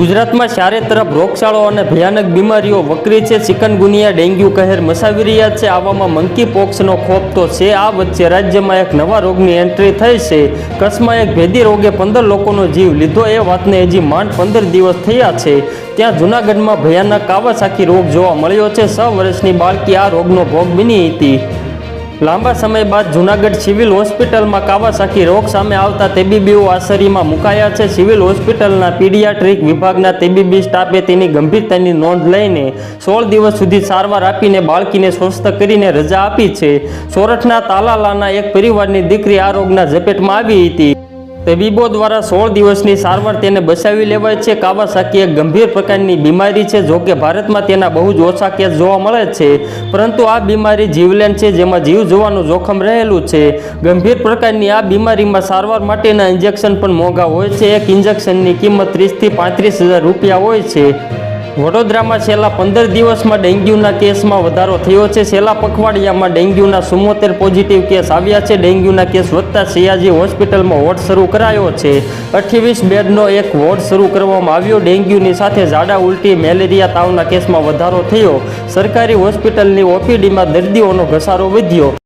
ગુજરાતમાં ચારે તરફ રોગચાળો અને ભયાનક બીમારીઓ વકરી છે. ચિકનગુનિયા, ડેન્ગ્યુ, કહેર, મસાવી રહ્યા છે. આવામાં મંકી પોક્સનો ખોફ તો છે. આ વચ્ચે રાજ્યમાં એક નવા રોગની એન્ટ્રી થઈ છે. કચ્છમાં એક ભેદી રોગે પંદર લોકોનો જીવ લીધો. એ વાતને હજી માંડ પંદર દિવસ થયા છે. ત્યાં જૂનાગઢમાં ભયાનક કાવાસાકી રોગ જોવા મળ્યો છે. છ વર્ષની બાળકી આ રોગનો ભોગ બની હતી. લાંબા સમય બાદ જૂનાગઢ સિવિલ હોસ્પિટલમાં કાવાસાકી રોગ સામે આવતા તબીબીઓ આશ્ચર્યમાં મુકાયા છે. સિવિલ હોસ્પિટલના પીડિયાટ્રિક વિભાગના તબીબી સ્ટાફે તેની ગંભીરતાની નોંધ લઈને સોળ દિવસ સુધી સારવાર આપીને બાળકીને સ્વસ્થ કરીને રજા આપી છે. સોરઠના તાલાલાના એક પરિવારની દીકરી આ રોગના ઝપેટમાં આવી હતી. તબીબો દ્વારા સોળ દિવસની સારવાર તેને બચાવી લેવાય છે. કાવાસાકી એક ગંભીર પ્રકારની બીમારી છે, જો કે ભારતમાં તેના બહુ જ ઓછા કેસ જોવા મળે છે. પરંતુ આ બીમારી જીવલેણ છે, જેમાં જીવ જોવાનું જોખમ રહેલું છે. ગંભીર પ્રકારની આ બીમારીમાં સારવાર માટેના ઇન્જેક્શન પણ મોંઘા હોય છે. એક ઇન્જેક્શનની કિંમત ત્રીસથી પાંત્રીસ હજાર રૂપિયા હોય છે. વડોદરામાં છેલ્લા પંદર દિવસમાં ડેન્ગ્યુના કેસમાં વધારો થયો છે. છેલ્લા પખવાડિયામાં ડેન્ગ્યુના સુમોતેર પોઝિટિવ કેસ આવ્યા છે. ડેન્ગ્યુના કેસ વધતા સયાજી હોસ્પિટલમાં વોર્ડ શરૂ કરાયો છે. અઠ્યાવીસ બેડનો એક વોર્ડ શરૂ કરવામાં આવ્યો. ડેન્ગ્યુની સાથે ઝાડા, ઉલટી, મેલેરિયા તાવના કેસમાં વધારો થયો. સરકારી હોસ્પિટલની ઓપીડીમાં દર્દીઓનો ઘસારો વધ્યો.